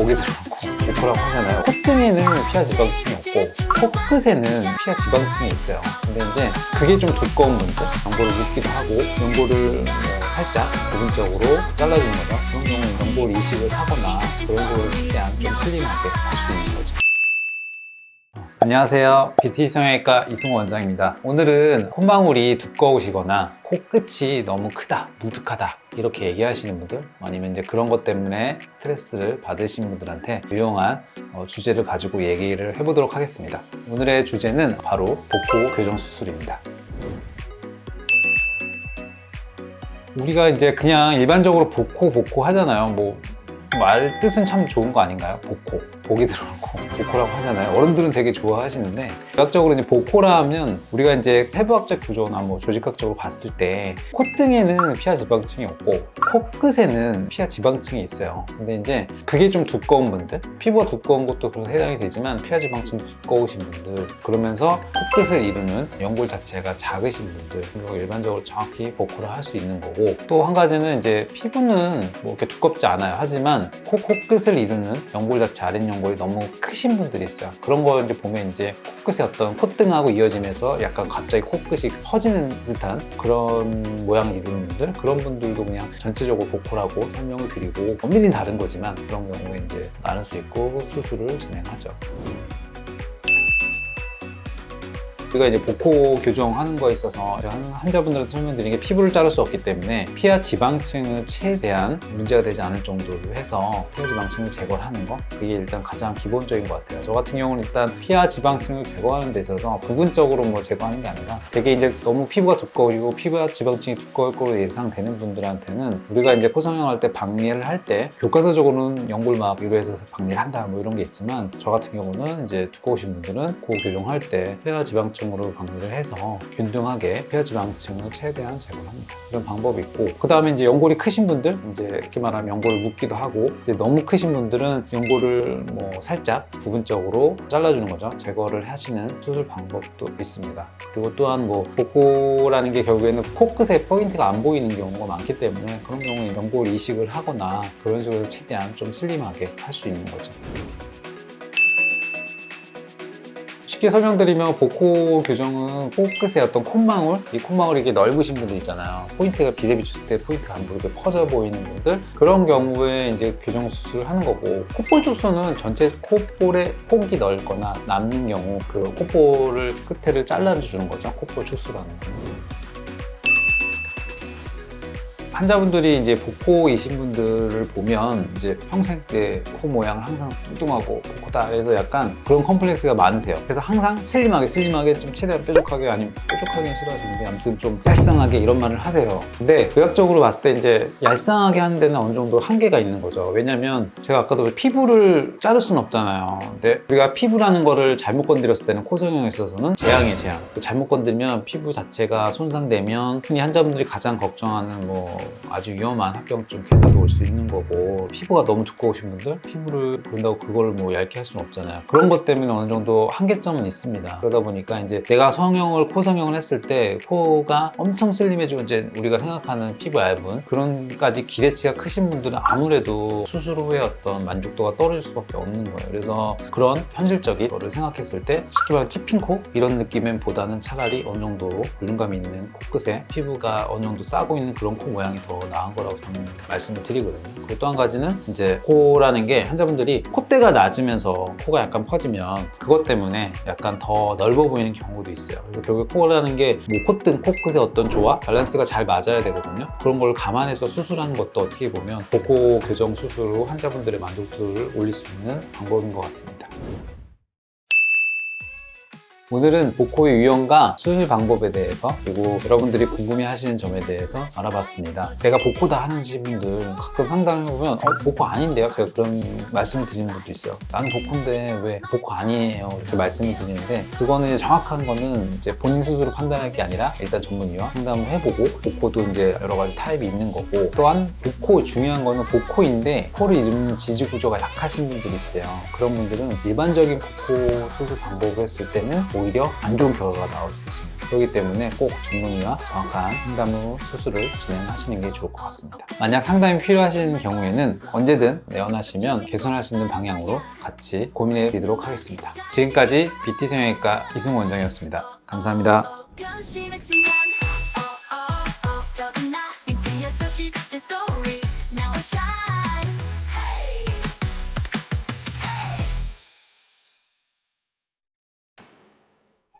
고기 들어가고 복코라고 하잖아요. 콧등에는 피하 지방층이 없고 코끝에는 피하 지방층이 있어요. 근데 이제 그게 좀 두꺼운 분들 연골을 묶기도 하고 연골을 뭐 살짝 부분적으로 잘라주는 거죠. 그런 경우는 연골 이식을 하거나 그런 식으로 최대한 좀 슬림하게 할 수 있는. 안녕하세요. BT 성형외과 이승호 원장입니다. 오늘은 콧망울이 두꺼우시거나 코끝이 너무 크다, 무득하다 이렇게 얘기하시는 분들 아니면 이제 그런 것 때문에 스트레스를 받으신 분들한테 유용한 어, 주제를 가지고 얘기를 해보도록 하겠습니다. 오늘의 주제는 바로 복코 교정 수술입니다. 우리가 이제 그냥 일반적으로 복코 복코 하잖아요. 뭐 말 뜻은 참 좋은 거 아닌가요? 복코 복이 들어가고 복코라고 하잖아요. 어른들은 되게 좋아하시는데 의학적으로 이제 복코라 하면 우리가 이제 폐부학적 구조나 뭐 조직학적으로 봤을 때 콧등에는 피하 지방층이 없고 코끝에는 피하 지방층이 있어요. 근데 이제 그게 좀 두꺼운 분들 피부가 두꺼운 것도 그래서 해당이 되지만 피하 지방층 두꺼우신 분들 그러면서 코끝을 이루는 연골 자체가 작으신 분들 그리고 일반적으로 정확히 복코를 할 수 있는 거고 또 한 가지는 이제 피부는 뭐 이렇게 두껍지 않아요. 하지만 코 코끝을 이루는 연골 자체 아랫 연골이 너무 크신 분들이 있어요. 그런 걸 이제 보면 이제 코끝의 어떤 콧등하고 이어지면서 약간 갑자기 코끝이 커지는 듯한 그런 모양을 이루는 분들 그런 분들도 그냥 전체적으로 복코라고 설명을 드리고 엄밀히 다른 거지만 그런 경우에 이제 나눌 수 있고 수술을 진행하죠. 우리가 이제 복코 교정하는 거에 있어서 한- 환자분들한테 설명드린 게 피부를 자를 수 없기 때문에 피하 지방층을 최대한 문제가 되지 않을 정도로 해서 피하 지방층을 제거를 하는 거 그게 일단 가장 기본적인 것 같아요. 저 같은 경우는 일단 피하 지방층을 제거하는 데 있어서 부분적으로 뭐 제거하는 게 아니라 되게 이제 너무 피부가 두꺼우시고 피부와 지방층이 두꺼울 거로 예상되는 분들한테는 우리가 이제 코성형할 때 박리를 할 때 교과서적으로는 연골막 위로해서 박리를 한다 뭐 이런 게 있지만 저 같은 경우는 이제 두꺼우신 분들은 코 교정할 때 폐하 지방층 으로 박리를 해서 균등하게 폐하 지방층을 최대한 제거합니다. 이런 방법이 있고 그 다음에 이제 연골이 크신 분들 이제 이렇게 말하면 연골을 묶기도 하고 너무 크신 분들은 연골을 뭐 살짝 부분적으로 잘라주는 거죠. 제거를 하시는 수술 방법도 있습니다. 그리고 또한 뭐 복코라는 게 결국에는 코끝에 포인트가 안 보이는 경우가 많기 때문에 그런 경우에 연골 이식을 하거나 그런 식으로 최대한 좀 슬림하게 할 수 있는 거죠. 쉽게 설명드리면 복코 교정은 코끝의 어떤 콧망울, 이 콧망울이 이게 넓으신 분들 있잖아요. 포인트가 빛에 비쳤을 때 포인트가 안 보이게 퍼져 보이는 분들 그런 경우에 이제 교정 수술을 하는 거고 콧볼 축소는 전체 콧볼에 폭이 넓거나 남는 경우 그 콧볼을 끝에를 잘라주는 거죠. 콧볼 축소라는 거. 환자분들이 이제 복코이신 분들을 보면 이제 평생 때 코 모양을 항상 뚱뚱하고 복코다 그래서 약간 그런 컴플렉스가 많으세요. 그래서 항상 슬림하게 슬림하게 좀 최대한 뾰족하게 아니면 뾰족하게 싫어하시는데 아무튼 좀 얄쌍하게 이런 말을 하세요. 근데 의학적으로 봤을 때 이제 얄쌍하게 하는 데는 어느 정도 한계가 있는 거죠. 왜냐면 제가 아까도 피부를 자를 수는 없잖아요. 근데 우리가 피부라는 거를 잘못 건드렸을 때는 코 성형에 있어서는 재앙이에요, 재앙. 잘못 건들면 피부 자체가 손상되면 흔히 환자분들이 가장 걱정하는 뭐 아주 위험한 합병증 괴사도 올 수 있는 거고 피부가 너무 두꺼우신 분들 피부를 그런다고 그걸 뭐 얇게 할 수는 없잖아요. 그런 것 때문에 어느 정도 한계점은 있습니다. 그러다 보니까 이제 내가 성형을 코 성형을 했을 때 코가 엄청 슬림해지고 이제 우리가 생각하는 피부 얇은 그런까지 기대치가 크신 분들은 아무래도 수술 후에 어떤 만족도가 떨어질 수밖에 없는 거예요. 그래서 그런 현실적인 거를 생각했을 때 쉽게 말하면 찝힌 코? 이런 느낌엔 보다는 차라리 어느 정도 볼륨감이 있는 코끝에 피부가 어느 정도 싸고 있는 그런 코 모양이 더 나은 거라고 저는 말씀을 드리거든요. 그리고 또 한 가지는 이제 코라는 게 환자분들이 콧대가 낮으면서 코가 약간 퍼지면 그것 때문에 약간 더 넓어 보이는 경우도 있어요. 그래서 결국 코라는 게 뭐 콧등, 코끝의 어떤 조화, 밸런스가 잘 맞아야 되거든요. 그런 걸 감안해서 수술하는 것도 어떻게 보면 복코 교정 수술로 환자분들의 만족도를 올릴 수 있는 방법인 것 같습니다. 오늘은 복코의 유형과 수술 방법에 대해서 그리고 여러분들이 궁금해 하시는 점에 대해서 알아봤습니다. 제가 복코다 하는 분들 가끔 상담해 보면 어, 복코 아닌데요? 제가 그런 말씀을 드리는 것도 있어요. 나는 복코인데 왜 복코 아니에요? 이렇게 말씀을 드리는데 그거는 정확한 거는 이제 본인 스스로 판단할 게 아니라 일단 전문의와 상담을 해보고 복코도 이제 여러 가지 타입이 있는 거고 또한 복코 중요한 거는 복코인데 코를 이루는 지지 구조가 약하신 분들이 있어요. 그런 분들은 일반적인 복코 수술 방법을 했을 때는 오히려 안 좋은 결과가 나올 수 있습니다. 그렇기 때문에 꼭 전문의와 정확한 상담 후 수술을 진행하시는 게 좋을 것 같습니다. 만약 상담이 필요하신 경우에는 언제든 내원하시면 개선할 수 있는 방향으로 같이 고민해 드리도록 하겠습니다. 지금까지 BT성형외과 이승 원장이었습니다. 감사합니다. 변심했으면 어어어